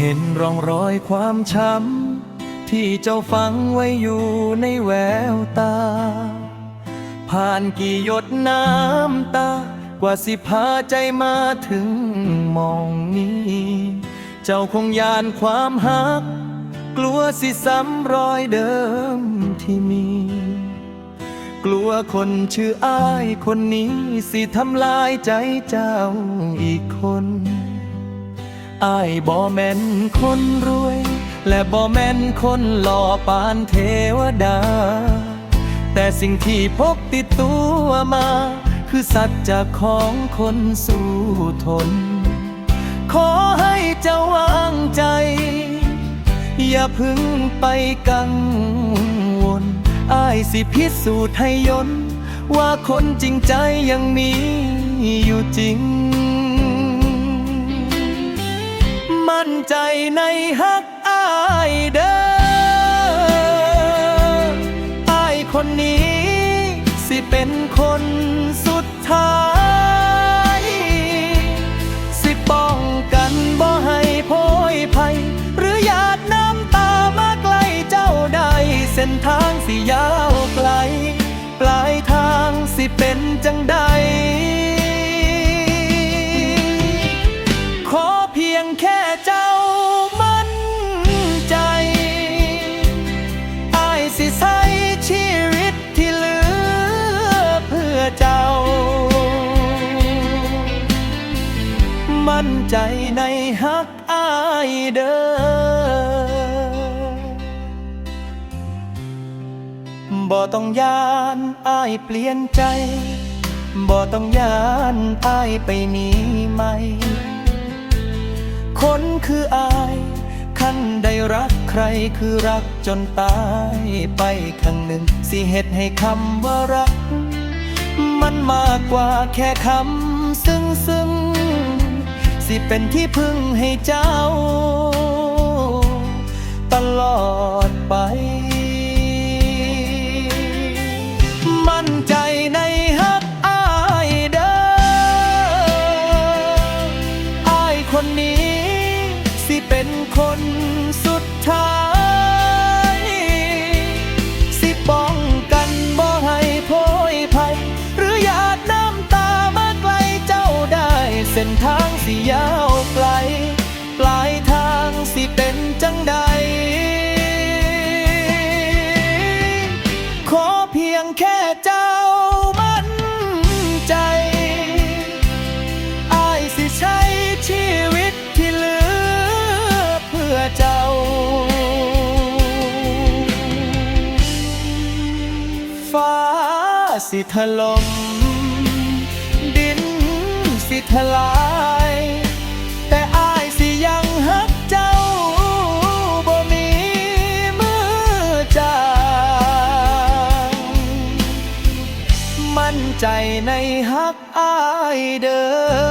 เห็นร่องรอยความช้ำ ที่เจ้าฝังไว้อยู่ในแววตา ผ่านกี่หยดน้ำตา กว่าสิพาใจมาถึงมองนี้ เจ้าคงยานความหัก กลัวสิซ้ำรอยเดิมที่มี กลัวคนชื่ออ้ายคนนี้สิทำลายใจเจ้าอีกคน อ้ายบ่แม่นคนรวย และบ่แม่นคนหล่อปานเทวดา แต่สิ่งที่พกติดตัวมา คือสัจจะของคนสู้ทน ขอให้เจ้าวางใจ อย่าพึ่งไปกังวลอ้ายสิพิสูจน์ให้ยนว่าคนจริงใจยังมีอยู่จริง มั่นใจในฮักอายเด้ออายคนนี้ สิเป็นคนสุดท้าย สิป้องกันบ่ให้โพยภัย หรือหยาดน้ำตามาใกลเจ้าได้เส้นทางสิยาวไกล ปลายทางสิเป็นจังใด สิใช้ชีวิตที่เหลือเพื่อเจ้า มั่นใจในฮักอายเด้อบ่ต้องยานอายเปลี่ยนใจบ่ต้องยานอายไปมีใหม่คนคืออาย คันได้รักใครคือรักจนตายไปข้างหนึ่ง สิเหตุให้คำว่ารัก มันมากกว่าแค่คำซึ้งซึ้งสิเป็นที่พึ่งให้เจ้า ตลอด ฟ้าสิถล่มดินสิทลาย แต่อายสิยังฮักเจ้าบ่มีมือจางมั่นใจในฮักอายเด้อ